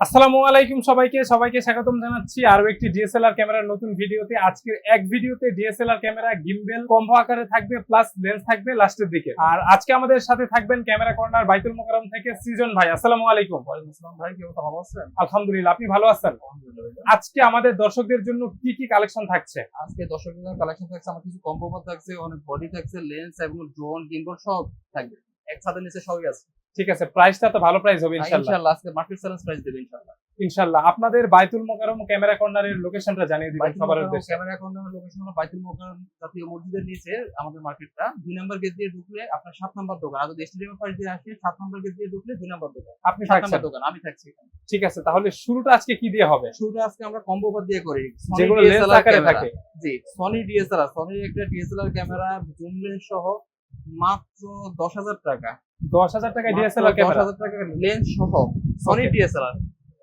আসসালামু আলাইকুম সবাইকে সবাইকে স্বাগতম জানাচ্ছি আরও একটি ডিএসএলআর ক্যামেরার নতুন ভিডিওতে। আজকের এক ভিডিওতে ডিএসএলআর ক্যামেরা গিম্বেল কম্বো আকারে থাকবে প্লাস লেন্স থাকবে লাস্টের দিকে। আর আজকে আমাদের সাথে থাকবেন ক্যামেরা কর্নার বাইতুল মোকারম থেকে সৃজন ভাই। আসসালামু আলাইকুম। ভাই কি অবস্থা? ভালো আছেন? আলহামদুলিল্লাহ আপনি ভালো আছেন? আজকে আমাদের দর্শকদের জন্য কি কি কালেকশন থাকছে? আজকে দর্শকদের জন্য কালেকশন থাকছে আমার কিছু কম্বো থাকছে অনেক বডি থাকছে লেন্স এবং ড্রোন গিম্বল সব থাকবে। এক ছাদের নিচে সবই আছে। ঠিক আছে প্রাইসটা তো ভালো প্রাইস হবে ইনশাআল্লাহ ইনশাআল্লাহ আজকে মার্কেট চ্যালেঞ্জ প্রাইস দেবে ইনশাআল্লাহ ইনশাআল্লাহ আপনাদের বাইতুল মোকারম ক্যামেরা কর্নারের লোকেশনটা জানিয়ে দিবেন সবার উদ্দেশ্যে। ক্যামেরা অ্যাকাউন্টের লোকেশন হলো বাইতুল মোকাররম জাতীয় মসজিদের নিচে আমাদের মার্কেটটা দুই নম্বর গেট দিয়ে ঢুকলে আপনার সাত নম্বর দোকান। আর যদি স্টেডিয়ামের পাশ দিয়ে আসে সাত নম্বর গেট দিয়ে ঢুকলে দুই নম্বর দোকান। আপনি সাত নম্বর দোকান আমি থাকছি। ঠিক আছে তাহলে শুরুটা আজকে কি দিয়ে হবে? শুরুটা আজকে আমরা কম্বো অফার দিয়ে করি। যেগুলো লেন্স আকারে থাকে। জি সনি ডিএসএলআর সনির একটা ডিএসএলআর ক্যামেরা জুম লেন্স সহ মাত্র দশ হাজার টাকা। দশ হাজার টাকা ডিএসএলআর দশ হাজার টাকা লেন্স সহ সনি. ডিএসএলআর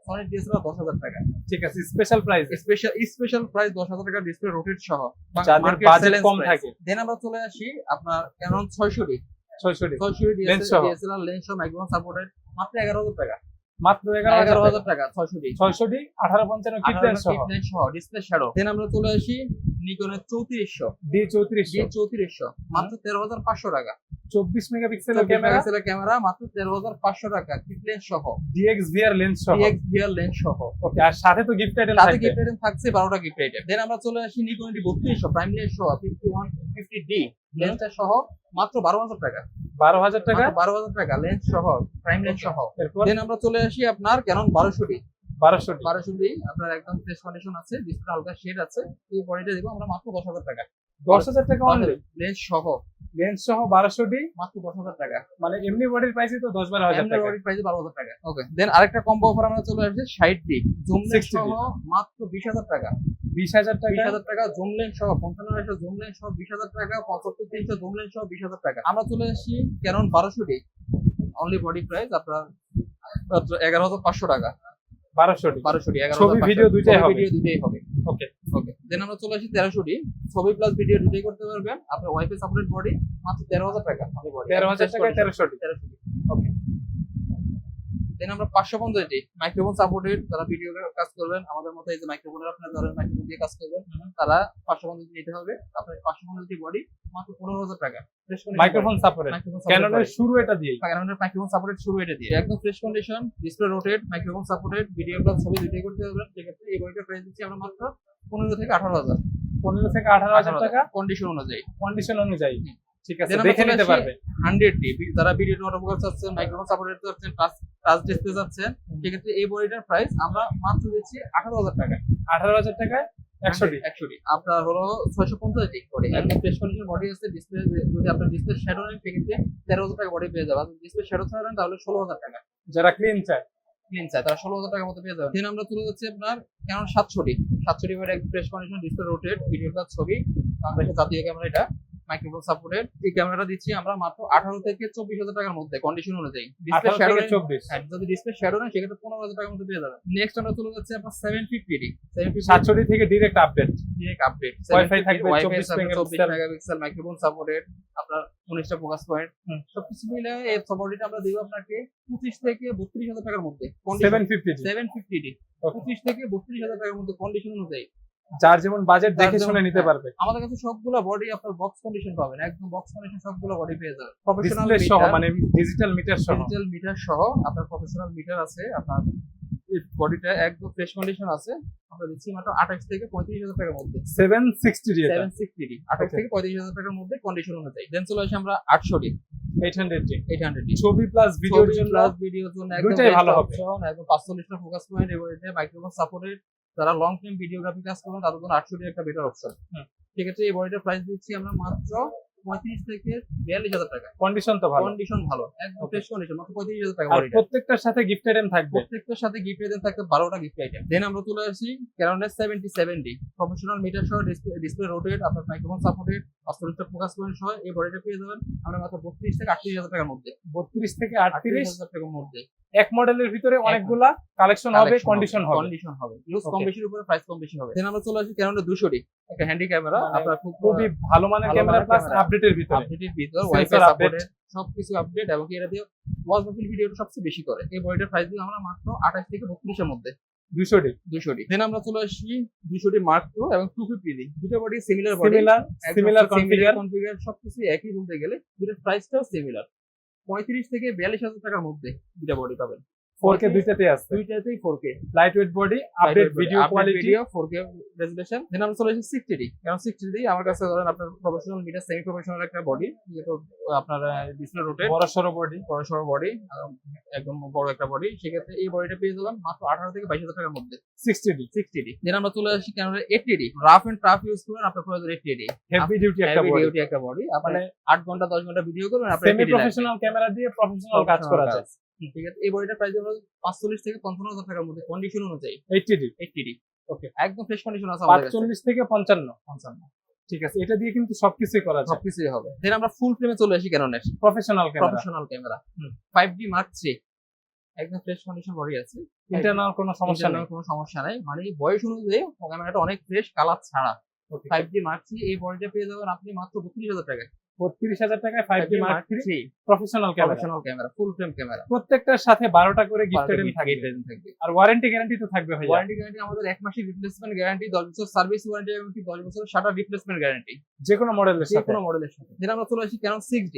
সনি ডিএসএলআর দশ হাজার টাকা। ঠিক আছে special price special special price দশ হাজার টাকা ডিসপ্লে রোটেট সহ। যাদের বাজেট কম থাকে। দেন আমরা চলে আসি আপনার ক্যানন ছয়শো ডি ছয়শো ছয়শো ডি Lens সহ। ডিএসএলআর লেন্স সহ ম্যাক্সিমাম সাপোর্টেড মাত্র এগারো হাজার টাকা। মাত্র এগারো হাজার টাকা। ছয়শো ডি ছয়শো ডি আঠারো পঞ্চান্ন কিট লেন্স সহ ডিসপ্লে শ্যাডো দেন আমরা চলে আসি নিকনের চৌত্রিশশো। ডি চৌত্রিশ ডি চৌত্রিশশো মাত্র তেরো হাজার পাঁচশো টাকা। চব্বিশ মেগাপিক্সেলের ক্যামেরা। ক্যামেরা মাত্র তেরো হাজার পাঁচশো টাকা কিট লেন্স সহ। ডিএক্স ভিআর লেন্স সহ। ডিএক্স ভিআর লেন্স সহ। ওকে আর সাথে তো গিফট আইটেম সাথে থাকবে। গিফট আইটেম থাকছে বারোটা গিফট আইটেম দেন আমরা চলে আসি নিকন ডি বত্রিশশো প্রাইম লেন্স সহ ফিফটি ওয়ান ফিফটি ডি লেন্সটা সহ মাত্র বারো হাজার টাকা। বারো হাজার টাকা? বারো হাজার টাকা লেন্স সহ প্রাইম লেন্স সহ। দেন আমরা চলে আসি আপনার ক্যানন বারোশো ডি বারোশো ডি আপনার একদম ফ্রেশ কন্ডিশন আছে ডিসপ্লে হালকা শেড আছে। এই বডিটা দিব আমরা মাত্র দশ হাজার টাকা। দশ হাজার টাকা অনলি লেন্স সহ। লেন্স সহ বারোশো ডি মাত্র দশ হাজার টাকা। মানে এমনি বডির প্রাইসই তো দশ বারো হাজার টাকা। প্রাইস বারো হাজার টাকা। ওকে দেন আরেকটা কম্বো অফার আমরা চলে আসছে ষাট ডি জুম লেন্স সহ মাত্র বিশ হাজার টাকা। বিশ হাজার টাকা? বিশ হাজার টাকা জুম লেন্স সহ পঞ্চান্ন হাজার জুম লেন্স সহ বিশ হাজার টাকা পঁচাত্তর তিনশো জুম লেন্স সহ বিশ হাজার টাকা। আমরা চলে আসি ক্যানন বারোশো ডি অনলি বডি প্রাইস আপনার এগারো হাজার পাঁচশো টাকা। বারোশো ডি বারোশো ডি এগারো ছবি, video দুইটাই হবে। ভিডিও দুইটাই হবে। ওকে ওকে দেন আমরা চলে আসি তেরোশো ডি ছবি প্লাস ভিডিও দুটোই করতে পারবেন। আপনার ওয়াইফাই সাপোর্টেড বডি মাত্র তেরো হাজার টাকা। তেরো হাজার টাকায় তেরোশো ডি তেরোশো দেন আমরা পাঁচশো পঞ্চাশ ডি মাইক্রোফোন সাপোর্টেড যারা ভিডিও কাজ করবেন আমাদের মতো এই যে মাইক্রোফোনের আপনার ধরেন মাইক্রোফোন দিয়ে কাজ করবেন তারা পাঁচশো পঞ্চাশ নিতে হবে আপনার পাঁচশো পঞ্চাশ বডি মাত্র পনেরো হাজার টাকা। মাইক্রোফোন সাপোর্ট মাইক্রোফোন শুরু এটা দিয়েই। ক্যানোনের মাইক্রোফোন সাপোর্টেড শুরু এটা দিয়ে একদম fresh condition display rotate microphone supported video plus ছবি দুটোই করতে পারবেন সেক্ষেত্রে এই বডিটা প্রাইস দিচ্ছি আমরা মাত্র পনেরো থেকে আঠারো হাজার। পনেরো থেকে আঠারো হাজার টাকা। কন্ডিশন অনুযায়ী। কন্ডিশন অনুযায়ী। ঠিক আছে দেখে নিতে পারবে। হান্ড্রেড ডি যারা ভিডিও অটোগ্রাফ চাচ্ছেন মাইক্রোফোন সাপোর্টেড চাচ্ছেন টাচ ডিসপ্লে চাচ্ছেন সেক্ষেত্রে এই বডিটার প্রাইস আমরা মাত্র দিচ্ছি আঠারো হাজার টাকা আঠারো হাজার টাকায় একশো ডি আপনার হলো ছয়শো পঞ্চাশ একদম ফ্রেশ কন্ডিশন বডি আছে ডিসপ্লে যদি আপনার ডিসপ্লে শ্যাডো নেন সেক্ষেত্রে তেরো হাজার টাকা বডি পেয়ে যাবেন। ডিসপ্লে শ্যাডো ছাড়া নেন তাহলে ষোলো হাজার টাকা। যারা ক্লিন চায়। ক্লিন তারা ষোলো হাজার টাকার মতো পেয়ে যাবেন। দেন আমরা যাচ্ছি আপনার কেমন সাতশো ডি সাতশো একদম fresh condition display rotate video কাজ ছবি বাংলাদেশের জাতীয় ক্যামেরা এটা মাইক্রোফোন সাপোর্টেড এই ক্যামেরাটা দিচ্ছি আমরা মাত্র আঠারো থেকে চব্বিশ হাজার টাকার মধ্যে কন্ডিশন অনুযায়ী। ডিসপ্লে শ্যাডো চব্বিশ। যদি ডিসপ্লে শ্যাডো নেন সেক্ষেত্রে পনেরো হাজার টাকার মধ্যে পেয়ে যাবেন। নেক্সট আমরা চলে যাচ্ছি আপনার সেভেন ফিফটি থেকে direct update direct update wifi থাকবে চব্বিশ মেগাপিক্সেল মাইক্রোফোন সাপোর্টেড আপনার উনিশটা ফোকাস পয়েন্ট। সবকিছু মিলে এই সাপোর্টটা আমরা দিব আপনাকে পঁচিশ থেকে বত্রিশ হাজার টাকার মধ্যে। সেভেন ফিফটি সেভেন ফিফটি পঁচিশ থেকে বত্রিশ হাজার টাকার মধ্যে কন্ডিশন অনুযায়ী। যার যেমন বাজেট দেখে শুনে নিতে হ্যাঁ। পারবে। আমাদের কাছে সবগুলো বডি আপনার বক্স কন্ডিশন পাবেন। একদম বক্স কন্ডিশন সবগুলো বডি পেয়ে যাবেন। প্রফেশনাল সহ মানে ডিজিটাল মিটার সহ। ডিজিটাল মিটার সহ আপনার প্রফেশনাল মিটার আছে আপনার বডিটা একদম ফ্রেশ কন্ডিশন আছে। আমরা দিচ্ছি মাত্র আঠাশ থেকে পঁয়ত্রিশ হাজার টাকার মধ্যে। Seven sixty D seven sixty D আঠাশ Okay. থেকে পঁয়ত্রিশ হাজার টাকার মধ্যে কন্ডিশন অনুযায়ী। দেন চলে আসি আমরা আটশো D eight hundred D eight hundred D ছবি প্লাস ভিডিওর জন্য প্লাস ভিডিওর জন্য একদম ভালো হবে। একদম পাঁচচল্লিশটা ফোকাস পয়েন্ট এবং এটা মাইক্রোফোন সাপোর্টেড যারা লং টাইম ভিডিওগ্রাফি কাজ করবেন তাদের জন্য আটশো টাকা একটা বেটার অপশন ঠিক সেক্ষেত্রে এই বডিটার প্রাইস দিচ্ছি আমরা মাত্র পঁয়ত্রিশ থেকে বিয়াল্লিশ হাজার টাকা। কন্ডিশন তো ভালো। কন্ডিশন ভালো। একদম ফ্রেশ কন্ডিশন মাত্র পঁয়ত্রিশ হাজার টাকা প্রত্যেকটার সাথে গিফট আইটেম থাকবে? প্রত্যেকটার সাথে গিফট আইটেম থাকতে বারোটা গিফট আইটেম দেন আমরা চলে আসি seventy seven D professional meter সহ ডিসপ্লে রোটেট আপনার মাইক্রোফোন সাপোর্টেড পাঁচচল্লিশটা ফোকাস পয়েন্ট সহ এই বডিটা পেয়ে যাবেন আমরা মাত্র বত্রিশ থেকে আটত্রিশ হাজার টাকার মধ্যে। বত্রিশ থেকে আটত্রিশ হাজার টাকার মধ্যে। এক মডেলের ভিতরে অনেকগুলা কালেকশন হবে কন্ডিশন হবে কন্ডিশন হবে। ইউজ কম বেশির উপরে প্রাইস কম বেশি হবে। দেন আমরা চলে আসি ক্যানোনের একটা হ্যান্ডি ক্যামেরা মানে আপনার খুবই ভালো মানের ক্যামেরা প্লাস। আপডেটের ভিতরে। আপডেটের ভিতর ওয়াইফাই। সাপোর্টেড সবকিছু আপডেট এবং এটা দিয়ে প্রোফাইল ভিডিওটা সবচেয়ে বেশি করে। এই বডিটার প্রাইস দিই আমরা মাত্র 28 থেকে 32 এর মধ্যে। দুশো ডি 200 ডি দেন আমরা চলে আসি 200 ডি মার্ক 2 এবং 250 ডি দুটো body similar body similar similar configure configure সবকিছু একই বলতে গেলে দুটোর প্রাইসটাও সিমিলার 35 থেকে 42000 টাকার মধ্যে দুটো বডি পাবেন। ফোর কে দুইটাতে আছে। দুইটাতেই 4K light weight body update video quality video 4K resolution then আমরা চলে আসি 60 ডি কারণ 60 ডি আমার কাছে ধরেন আপনার প্রফেশনাল মিটার সেমি প্রফেশনাল একটা বডি যেটা আপনার ডিসপ্লে রোটেট বড় সড়ো বডি বড় সড়ো বডি একদম বড় একটা বডি সেক্ষেত্রে এই বডিটা পেয়ে যাবেন মাত্র 18 থেকে 22000 টাকার মধ্যে। সিক্সটি ডি 60 ডি দেন আমরা চলে আসি camera 80 D rough and tough use করেন আপনার প্রয়োজন 80 ডি হেভি ডিউটি একটা হেভি বডি ডিউটি একটা বডি আপনি মানে 8 ঘণ্টা 10 ঘণ্টা ভিডিও করবেন আপনার সেমি প্রফেশনাল ক্যামেরা দিয়ে প্রফেশনাল কাজ করা যায়। ঠিক আছে? এই বডিটা প্রাইস আমরা 45 থেকে 55000 টাকার মধ্যে কন্ডিশন অনুযায়ী। HD D 80 D Okay. একদম ফ্রেশ কন্ডিশন আছে পাঁচচল্লিশ থেকে পঞ্চান্ন। 55 ঠিক আছে এটা দিয়ে কিন্তু সবকিছুই করা যায়। সবকিছুই হবে। দেন আমরা ফুল ফ্রেমে চলে আসি ক্যাননের প্রফেশনাল ক্যামেরা প্রফেশনাল ক্যামেরা হুম। 5D মার্ক 3 একদম ফ্রেশ কন্ডিশন বডি আছে। ইন্টারনাল কোনো সমস্যা নেই। কোনো সমস্যা নাই। মানে বয়স অনুযায়ী ক্যামেরাটা অনেক ফ্রেশ কালার ছাড়া। 5D মার্ক 3 এই বডিটা পেয়ে যাবেন আপনি মাত্র 32000 টাকায়। বত্রিশ হাজার টাকায় five D mark three professional camera professional camera full frame camera প্রত্যেকটার সাথে বারোটা করে গিফটেড থাকবে। থাকবে। আর ওয়ারেন্টি গ্যারান্টি তো থাকবে ওয়ারেন্টি গ্যারান্টি আমাদের এক মাসের রিপ্লেসমেন্ট গ্যারান্টি 10 বছর সার্ভিস ওয়ারেন্টি এবং 10 বছর শাটার রিপ্লেসমেন্ট গ্যারান্টি যে কোনো মডেলের যে কোনো মডেলের সাথে। যেটা আমরা চলে আসি Canon 6D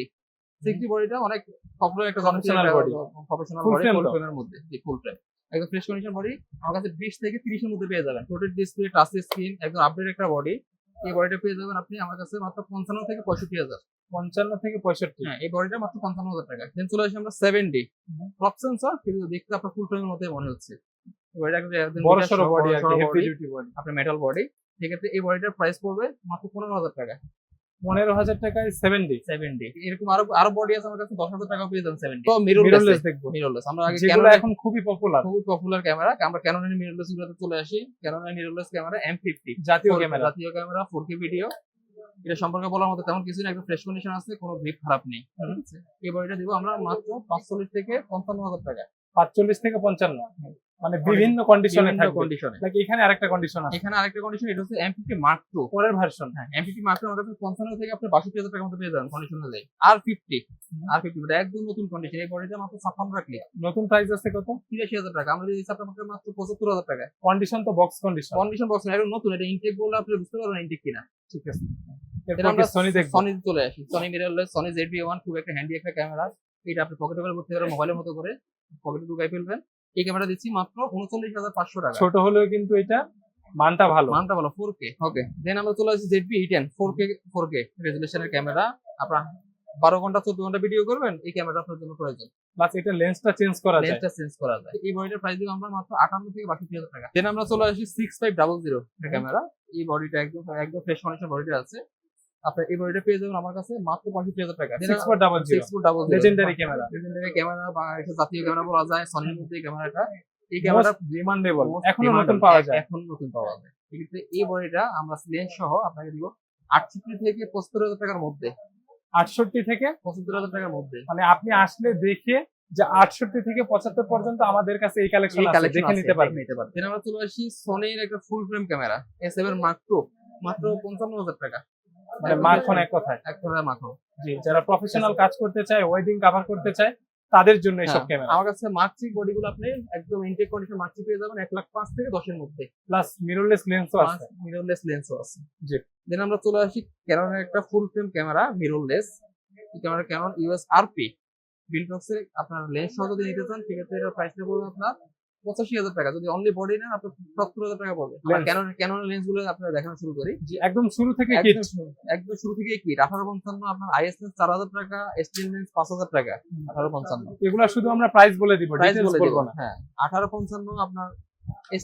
6D বডিটা অনেক পপুলার একটা Professional body. Professional body full? ফ্রেমের মধ্যে। ফুল ফ্রেম একদম ফ্রেশ কন্ডিশন বডি আমার কাছে 20 থেকে 30 এর মধ্যে পেয়ে যাবেন। টোটাল ডিসপ্লে টাচ স্ক্রিন একদম আপডেট একটা বডি এই বডিটা পেয়ে যাবেন আপনি আমার কাছে মাত্র 55 থেকে 65000 পঞ্চান্ন থেকে পঁয়ষট্টি। হ্যাঁ এই বডিটা মাত্র 55000 টাকা। দেন চলে আসি আমরা সেভেন্টি ক্লক সেন্সর কিন্তু দেখতে আপনার ফুল ফ্রেমের মধ্যে মনে হচ্ছে। আপনার মেটাল বডি সেক্ষেত্রে এই বডিটার প্রাইস পড়বে মাত্র 15000 টাকা। পনেরো হাজার টাকায় সেভেন ডি সেভেন ডে এরকম আরও আরও বডি আছে আমার কাছে দশ হাজার টাকা পেয়ে যাবেন সেভেন ডে তো মিররলেস দেখব। মিররলেস আমরা আগে ক্যানোন এখন খুবই পপুলার খুবই পপুলার ক্যামেরা আমরা ক্যানোনের মিররলেস গুলোতে চলে আসি। ক্যানোনের মিররলেস ক্যামেরা এম ফিফটি জাতীয় ক্যামেরা জাতীয় ক্যামেরা ফোর কে ভিডিও এটা সম্পর্কে বলার মতো তেমন কিছু না একদম ফ্রেশ কন্ডিশন আছে কোনো গ্রিপ খারাপ নেই। এই বডিটা দিব আমরা মাত্র পাঁচচল্লিশ থেকে পঞ্চান্ন হাজার টাকা পাঁচচল্লিশ থেকে পঞ্চান্ন। মানে বিভিন্ন কন্ডিশনে থাকবে। কন্ডিশনে Like এখানে আরেকটা কন্ডিশন আছে? এখানে আরেকটা কন্ডিশন এটা হচ্ছে এম ফিফটি মার্ক টু পরের ভার্সন হ্যাঁ এম ফিফটি মার্ক টু আমার কাছে পঞ্চান্ন থেকে আপনি বাষট্টি হাজার টাকার মতো পেয়ে যাবেন কন্ডিশন অনুযায়ী আর ফিফটি আর ফিফটি একদম নতুন কন্ডিশন এই বডিটা মাত্র ছাপ্পান্ন রাখলে নতুন প্রাইস আছে কত? তিরাশি হাজার টাকা। আমরা যদি হিসাবটা আমাকে মাত্র পঁচাত্তর হাজার টাকা কন্ডিশন তো বক্স কন্ডিশন কন্ডিশন বক্স এটা নতুন এটা ইনটেক বললে আপনি বুঝতে পারবেন ইনটেক কিনা। ঠিক আছে। এরপর আমরা সনি দেখব? সনি চলে আসি। Sony mirrorless Sony ZV one খুব একটা হ্যান্ডি একটা ক্যামেরা এটা আপনি পকেটে করে করতে পারেন মোবাইলের মতো করে পকেটে ঢুকাই ফেলবেন। এই ক্যামেরা দিচ্ছি মাত্র উনচল্লিশ হাজার পাঁচশো টাকা। ছোট হলেও কিন্তু এটা মানটা ভালো। মানটা ভালো ফোর কে ওকে দেন আমরা চলে আসি ZV E ten four K four K রেজুলেশনের camera আপনার বারো ঘণ্টা চোদ্দ ঘণ্টা ভিডিও করবেন এই ক্যামেরা আপনার জন্য প্রয়োজন। প্লাস এটা লেন্সটা চেঞ্জ করা যায়। লেন্সটা চেঞ্জ করা যায়। এই বডিটার প্রাইস দিব আমরা মাত্র আটান্ন থেকে বাষট্টি হাজার টাকা। দেন আমরা চলে আসি six five double zero camera এই বডিটা একদম একদম ফ্রেশ কন্ডিশন বডিটা আছে। আপনার এই বডিটা পেয়ে যাবেন আমার কাছে মাত্র পঁয়ষট্টি হাজার টাকা। Six four double six foot double Legendary camera। Legendary camera বা জাতীয় ক্যামেরা বলা যায় সনির মধ্যে ক্যামেরাটা এই ক্যামেরা রিমান্ডেবল এখনও নতুন পাওয়া যায়। এখন নতুন পাওয়া যায়। সেক্ষেত্রে এই বডিটা আমরা লেন্স সহ আপনাকে দিব আটষট্টি থেকে পঁচাত্তর হাজার টাকার মধ্যে। আটষট্টি থেকে? পঁচাত্তর হাজার টাকার মধ্যে। মানে আপনি আসলে দেখে যে আটষট্টি থেকে পঁচাত্তর পর্যন্ত আমাদের কাছে এই কালেকশন কালেকশন দেখে নিতে পারবেন। নিতে পারবেন। আমরা চলে আসি সনির একটা full frame camera S seven mark two মাত্র পঞ্চান্ন হাজার টাকা। মানে মাখন এক কথায়। এক টাকা মাখন জি যারা প্রফেশনাল কাজ করতে চায় ওয়েডিং কভার করতে চায় তাদের জন্য এইসব ক্যামেরা আমার কাছে থ্রি বডিগুলো আপনি একদম ইনটেক কন্ডিশন মার্ক পেয়ে যাবেন এক লাখ পাঁচ থেকে দশের মধ্যে। প্লাস মিররলেস লেন্সও আছে। মিররলেস লেন্সও আছে। জি। দেন আমরা চলে আসি ক্যাননের একটা ফুল ফ্রেম ক্যামেরা মিররলেস এই ক্যামেরা ক্যানন ইউএস আরপি বিলবক্সের আপনার লেন্স সহ যদি নিতে চান সেক্ষেত্রে এটার প্রাইসটা পড়বে আপনার। পঁচাশি হাজার টাকা। যদি অনলি বডি নেন আপনার সত্তর হাজার টাকা পড়বে। ক্যানন ক্যানন লেন্সগুলো আপনারা দেখানো শুরু করি। একদম শুরু থেকে একদম শুরু- থেকে কি আঠারো পঞ্চান্ন আপনার আইএস লেন্স চার হাজার টাকা এসটিএম লেন্স পাঁচ হাজার টাকা। আঠারো পঞ্চান্ন। এগুলা শুধু আমরা প্রাইস বলে দিব প্রাইস বলে দেবো হ্যাঁ। আঠারো পঞ্চান্ন আপনার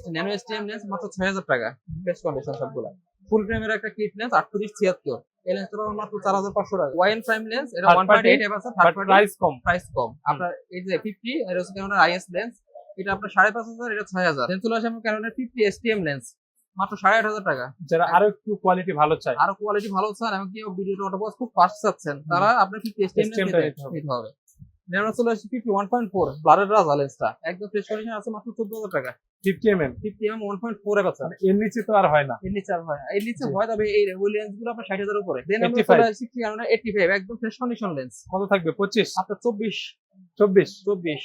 ন্যানো এসটিএম লেন্স মাত্র ছয় হাজার টাকা। বেস্ট কন্ডিশন সবগুলা। ফুল ফ্রেমের একটা কিট লেন্স আটত্রিশ ছিয়াত্তর। এই লেন্সটা মাত্র চার হাজার পাঁচশো টাকা। ওয়াইন প্রাইম লেন্স এটা ওয়ান পয়েন্ট এইট আছে প্রাইস কম। প্রাইস কম। আপনার এই যে ফিফটি হচ্ছে আইএস লেন্স এটা আপনার সাড়ে পাঁচ হাজার এটা ছয় হাজার। চলে আসে আমার ক্যানোনের ফিফটি এসটিএম লেন্স মাত্র সাড়ে আট হাজার টাকা। যারা আরও একটু কোয়ালিটি ভালো চায়। আরও কোয়ালিটি ভালো চান এবং কেউ ভিডিওটা অটোপোজ খুব ফাস্ট চাচ্ছেন তারা আপনার ফিফটি এসটিএম টা নিতে হবে। আমরা চলে আসি ফিফটি ওয়ান পয়েন্ট ফোর ব্লারের রাজা লেন্সটা একদম ফ্রেশ কন্ডিশন আছে মাত্র চোদ্দ হাজার টাকা। Fifty M fifty M one point four বাচ্চা এর নিচে তো আর হয় না। এর নিচে আর হয় না। এর নিচে। হয় তবে এই ওই লেন্সগুলো আপনার ষাট হাজার উপরে। দেন আমরা চলে আসছি এইটটি ফাইভ একদম ফ্রেশ কন্ডিশন লেন্স কত থাকবে? পঁচিশ? আপনার চব্বিশ। চব্বিশ। চব্বিশ।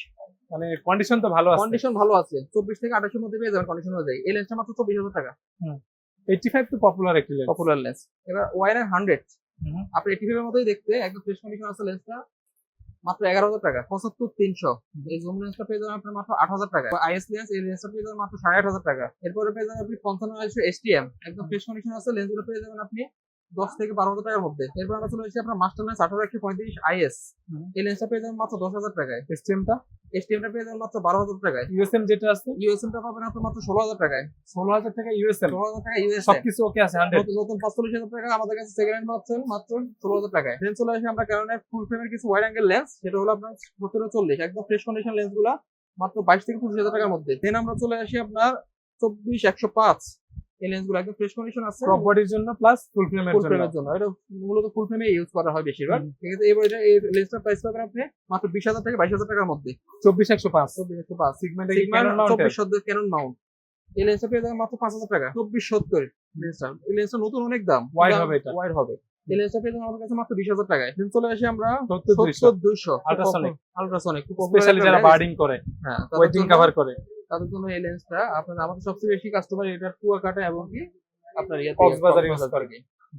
মানে কন্ডিশন তো ভালো আছে। কন্ডিশন ভালো আছে। চব্বিশ থেকে আঠাশের মধ্যে পেয়ে যাবেন কন্ডিশন অনুযায়ী। এই লেন্সটা মাত্র চব্বিশ হাজার টাকা। এইটি ফাইভ তো পপুলার একটি লেন্স পপুলার লেন্স এবার ওয়াইন হান্ড্রেড হুম। আপনি এইটি ফাইভ এর মতোই দেখতে একদম ফ্রেশ কন্ডিশন আছে লেন্সটা মাত্র এগারো হাজার টাকা। পঁচাত্তর তিনশো। এই জুম লেন্সটা পেয়ে যাবেন আপনার মাত্র আট হাজার টাকা। আইএস লেন্স এই লেন্সটা পেয়ে যাবেন মাত্র সাড়ে আট হাজার টাকা। এরপরে পেয়ে যাবেন আপনি পঞ্চান্ন আড়াইশো এসটিএম। একদম ফ্রেশ কন্ডিশন আছে লেন্সগুলো পেয়ে যাবেন আপনি দশ থেকে বারো হাজার টাকার মধ্যে। এরপর আমরা চলে এসেছি আপনার মাস্টার লেন্স আঠারো একশো পঁয়ত্রিশ আইএস। এই লেন্সটা পেয়ে যাবেন মাত্র দশ হাজার টাকায়। সিস্টেমটা এসটিএমটা পেয়ে যাবেন মাত্র বারো হাজার টাকায়। ইউএসএম যেটা আছে? ইউএসএমটা পাবেন আপনার মাত্র ষোলো হাজার টাকায়। ষোলো হাজার টাকা ইউএসএম ষোলো হাজার টাকা ইউএসএম সবকিছু ওকে আছে হান্ড্রেড নতুন পাঁচচল্লিশ হাজার টাকা আমাদের কাছে সেকেন্ড হ্যান্ড পাচ্ছেন মাত্র ষোলো হাজার টাকায়। দেন চলে আসে আমরা কারণে ফুল ফ্রেমের কিছু ওয়াইড অ্যাঙ্গেল লেন্স সেটা হলো আপনার সতেরো চল্লিশ একদম ফ্রেশ কন্ডিশন লেন্সগুলা মাত্র বাইশ থেকে পঁচিশ হাজার টাকার মধ্যে। দেন আমরা চলে আসি আপনার চব্বিশ একশো পাঁচ। এই লেন্সগুলো একদম ফ্রেশ কন্ডিশন আছে। ক্রপ বডির জন্য প্লাস ফুল ফ্রেমের ফুল ফ্রেমের জন্য। এটা মূলত ফুল ফ্রেমে ইউজ করা হয় বেশিরভাগ। ঠিক আছে এবার এটা এই লেন্সটার প্রাইস পাবেন আপনি মাত্র বিশ হাজার থেকে বাইশ হাজার টাকার মধ্যে। চব্বিশ একশো পাঁচ। চব্বিশ একশো পাঁচ। সিগমেন্ট সিগমা ক্যানন চব্বিশ সত্তর ক্যানন মাউন্ট এই লেন্সটা পেয়ে যাবেন মাত্র পাঁচ হাজার টাকা। চব্বিশ সত্তর। লেন্সটা এই লেন্সটা নতুন অনেক দাম। Wide হবে এটা। ওয়াইড হবে। এই লেন্সটা পেয়ে যাবেন আমাদের কাছে মাত্র বিশ হাজার টাকায়। Then চলে আসি আমরা স্পেশালি যারা বার্ডিং করে। হ্যাঁ ওয়েটিং কভার করে। তাদের জন্য এই লেন্সটা আপনার আমাদের সবচেয়ে বেশি কাস্টমার এটা কুয়াকাটা এবং কি আপনার ইয়ে কক্সবাজার use করে।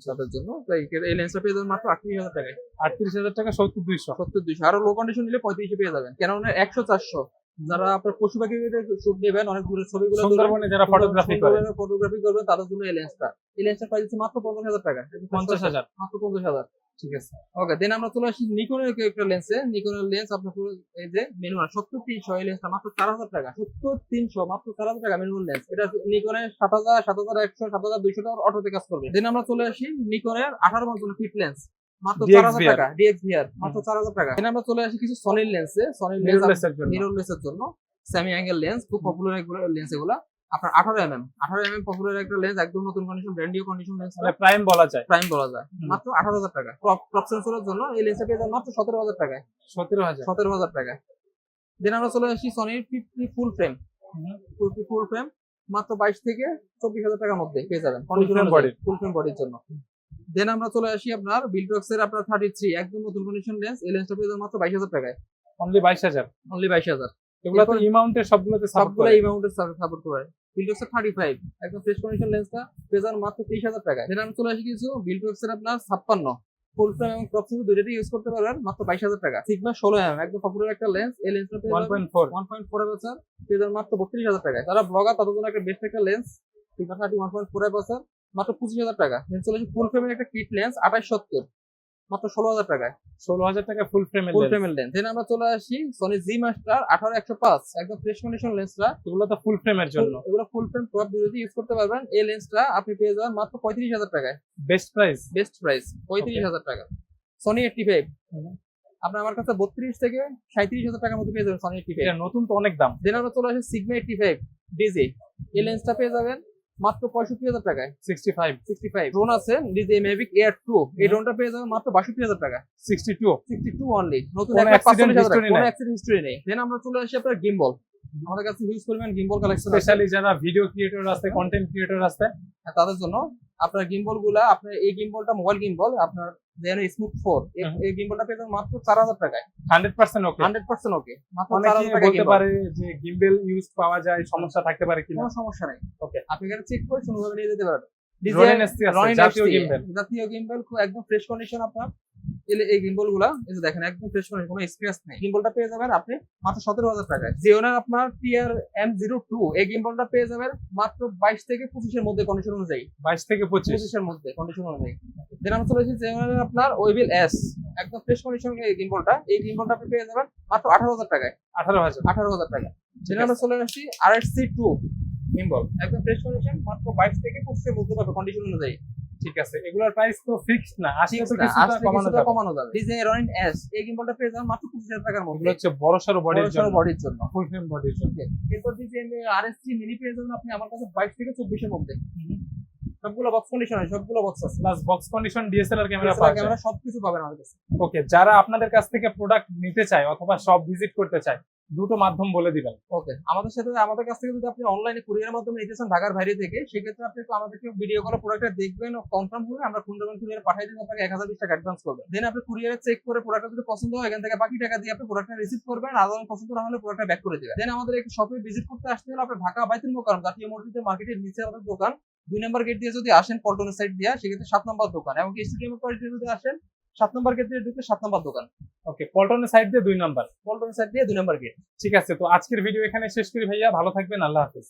তাদের জন্য। তাই এই লেন্সটা পেয়ে যাবেন মাত্র আটত্রিশ হাজার টাকায়। আটত্রিশ হাজার টাকা সত্তর দুইশো। সত্তর দুইশো। আরও লো কন্ডিশন নিলে পঁয়ত্রিশে পেয়ে যাবেন। কেননা একশো চারশো। যারা আপনার পশু পাখি শুট নেবেন অনেক দূরের ছবিগুলো সুন্দরবনে যারা ফটোগ্রাফি করে। ফটোগ্রাফি করবেন তাদের জন্য এই লেন্সটা এই লেন্সটা প্রাইস মাত্র পঞ্চাশ হাজার টাকা। পঞ্চাশ হাজার। মাত্র পঞ্চাশ হাজার। ঠিক আছে। ওকে দেন আমরা চলে আসি নিকনের একটা লেন্সে নিকনের লেন্স আপনার পুরো এই যে মেনুয়াল সত্তর তিনশো এই লেন্সটা মাত্র চার হাজার টাকা। সত্তর তিনশো মাত্র চার হাজার টাকা মেনুয়াল লেন্স এটা নিকনের সাত হাজার সাত হাজার একশো সাত হাজার দুইশো টাকার অটোতে কাজ করবে। দেন আমরা চলে আসি নিকনের আঠারো মাত্র ফিট লেন্স মাত্র চার হাজার টাকা ডিএক্সভিআর মাত্র চার হাজার টাকা। দেন আমরা চলে আসি কিছু সনির লেন্সে সনির লেন্স জন্য। মিররলেসের জন্য। সেমি অ্যাঙ্গেল লেন্স খুব পপুলার লেন্স এগুলা। আপনার আঠারো এমএম আঠারো এমএম পপুলার একটা লেন্স একদম নতুন কন্ডিশন ব্র্যান্ডিও কন্ডিশন লেন্স প্রাইম বলা যায়। প্রাইম বলা যায়। মাত্র আঠারো হাজার টাকা। ক্রপ ক্রপ সেন্সরের জন্য এই লেন্সটা পেয়ে যাবেন মাত্র সতেরো হাজার টাকায়। সতেরো হাজার। সতেরো হাজার টাকায়। দেন আমরা চলে আসি সনির fifty full frame. Fifty full frame মাত্র বাইশ থেকে চব্বিশ হাজার টাকার মধ্যে পেয়ে যাবেন। Frame body। ফুল ফ্রেম বডির জন্য। দেন আমরা চলে আসি আপনার বিলটক্স এর আপনার থার্টি থ্রি একদম নতুন কন্ডিশন লেন্স এই লেন্সটা পেয়ে যাবেন মাত্র বাইশ হাজার টাকায়। অনলি বাইশ হাজার। অনলি বাইশ হাজার। এগুলো তো এরপর- ইমাউন্টের সবগুলোতে সবগুলো করে। মাউন্টের সাপোর্ট করে। বিলটক্স থার্টি ফাইভ একদম ফ্রেশ কন্ডিশন লেন্সটা যাবেন মাত্র তেইশ হাজার টাকায়। দেন আমি চলে আসি কিছু বিলটক্স এর আপনার ছাপ্পান্ন। ফুল ফ্রেম এবং ক্রপ সেন্সর দুইটাই ইউজ করতে পারবেন মাত্র বাইশ হাজার টাকা। সিগমা ষোলো এম একদম পপুলার একটা লেন্স এই লেন্সটা ওয়ান যাবেন point four one point four যাবেন মাত্র বত্রিশ হাজার টাকায়। যারা ব্লগার তাদের জন্য একটা বেস্ট একটা lens Sigma thirty one point four মাত্র পঁচিশ হাজার টাকা। দেন চলে আসি ফুল ফ্রেমের একটা কিট লেন্স আঠাশ সত্তর। মাত্র ষোলো হাজার টাকায়। ষোলো হাজার টাকা ফুল ফ্রেমের ফুল ফ্রেমের লেন্স দেন আমরা চলে আসি সনি জি মাস্টার আঠারো একশো পাঁচ। একদম ফ্রেশ কন্ডিশন লেন্সটা এগুলো তো ফুল ফ্রেমের জন্য। এগুলো ফুল ফ্রেম ক্রপ দুটোতে ইউজ করতে পারবেন এই লেন্সটা আপনি পেয়ে যাবেন মাত্র পঁয়ত্রিশ হাজার টাকায়। বেস্ট প্রাইস বেস্ট প্রাইস পঁয়ত্রিশ হাজার টাকা। সনি এইটটি ফাইভ আপনার আমার কাছে বত্রিশ থেকে সাঁত্রিশ হাজার টাকার মধ্যে পেয়ে যাবেন সনি এইটটি ফাইভ নতুন তো অনেক দাম। দেন আমরা চলে আসি সিগমা এইটটি ফাইভ ডিজি এই লেন্সটা পেয়ে যাবেন মাত্র পঁয়ষট্টি হাজার টাকায়। Sixty five sixty five drone আছে ডিজে মেভিক এয়ার টু এই ড্রোনটা পেয়ে যাবেন মাত্র বাষট্টি হাজার টাকা sixty two sixty two only নতুন কোনো একটা accident 45,000 কোনো নেই। অ্যাক্সিডেন্ট হিস্ট্রি নেই। দেন আমরা চলে আসি আপনার গিম্বল আমাদের কাছে ইউজ করবেন গিম্বল কালেকশন স্পেশালি যারা ভিডিও ক্রিয়েটর আছে কন্টেন্ট ক্রিয়েটর আছে। হ্যাঁ, তাদের জন্য আপনার গিম্বলগুলা আপনার এই গিম্বলটা মোবাইল গিম্বল আপনার যেন স্মুথ ফোর এই গিম্বলটা পেয়ে যাবেন মাত্র চার হাজার টাকায়। Hundred percent okay hundred percent okay মাত্র বলতে পারে যে গিম্বেল ইউজ পাওয়া যায় সমস্যা থাকতে পারে কিনা। কোনো সমস্যা নাই। ওকে আপনি এখানে চেক করে সুন্দরভাবে নিয়ে যেতে পারবেন। জাতীয় গিম্বল একদম ফ্রেশ কন্ডিশন আপনার। এই গিম্বলগুলা দেখেন একদম ফ্রেশ কন্ডিশন কোনো স্ক্র্যাচ নেই। গিম্বলটা পেয়ে যাবেন আপনি মাত্র সতেরো হাজার টাকায়। জিওনার আপনার টিআর এম জিরো টু এই গিম্বলটা পেয়ে যাবেন মাত্র বাইশ থেকে পঁচিশের মধ্যে কন্ডিশন অনুযায়ী। বাইশ থেকে পঁচিশ। পঁচিশের মধ্যে কন্ডিশন অনুযায়ী। দেন আমরা চলে এসেছি জিওনার আপনার ওয়েবিল এস একদম ফ্রেশ কন্ডিশন এই গিম্বলটা এই গিম্বলটা আপনি পেয়ে যাবেন মাত্র আঠারো হাজার টাকায়। আঠারো হাজার। আঠারো হাজার টাকা দেন আমরা চলে আসছি R S C two gimbal একদম ফ্রেশ কন্ডিশন মাত্র বাইশ থেকে পঁচিশের মধ্যে পাবে কন্ডিশন অনুযায়ী। ঠিক আছে? এগুলোর প্রাইস তো ফিক্সড না আসলে তো কিছু কিছুটা কমানো যাবে। কমানো যাবে। ডিজে রনিন এস এই গিম্বলটা পেয়ে যাবেন মাত্র পঁচিশ হাজার টাকার এগুলো হচ্ছে বড় সরো বডির বড় সড়ো জন্য। বডির জন্য। ফুল ফ্রেম বডির জন্য। এরপর DJ R S C mini পেয়ে যাবেন আপনি আমার কাছে বাইশ থেকে চব্বিশের মধ্যে। সবগুলো বক্স কন্ডিশন সবগুলো বক্স আছে। Plus box condition DSLR camera পাওয়া ক্যামেরা সবকিছু পাবেন আমাদের কাছে। ওকে যারা আপনাদের কাছ থেকে প্রোডাক্ট নিতে চায় অথবা সব ভিজিট করতে চায় দুটো মাধ্যম বলে দিবেন। ওকে আমাদের সাথে আমাদের কাছ থেকে যদি আপনি অনলাইনে কুরিয়ার মাধ্যমে নিতে চান ঢাকার বাইরে থেকে সেক্ষেত্রে আপনি একটু আমাদেরকে ভিডিও কলে প্রোডাক্টটা দেখবেন ও কনফার্ম করে আমরা সুন্দরবন কুরিয়ার পাঠিয়ে দিন আপনাকে এক হাজার বিশ টাকা অ্যাডভান্স করবেন দেন আপনি কুরিয়ারে চেক করে প্রোডাক্টটা যদি পছন্দ হয় এখান থেকে বাকি টাকা দিয়ে আপনি প্রোডাক্টটা রিসিভ করবেন আর যদি পছন্দ না হলে প্রোডাক্টটা ব্যাক করে দেবেন। দেন আমাদের একটু শপে ভিজিট করতে আসতে হলে আপনার ঢাকা বাইতুল মোকাররম জাতীয় মসজিদের মার্কেটের নিচে আমাদের দোকান। দুই নম্বর গেট দিয়ে যদি আসেন পল্টনের সাইড দিয়ে সেক্ষেত্রে সাত নম্বর দোকান। এবং স্টেডিয়ামের পাশ দিয়ে যদি আসেন সাত নম্বর গেট দিয়ে ঢুকে সাত নম্বর দোকান। ওকে পল্টনের সাইড দিয়ে দুই নম্বর। পল্টনের সাইড দিয়ে দুই নম্বর গেট ঠিক আছে তো আজকের ভিডিও এখানে শেষ করি ভাইয়া। ভালো থাকবেন আল্লাহ হাফেজ।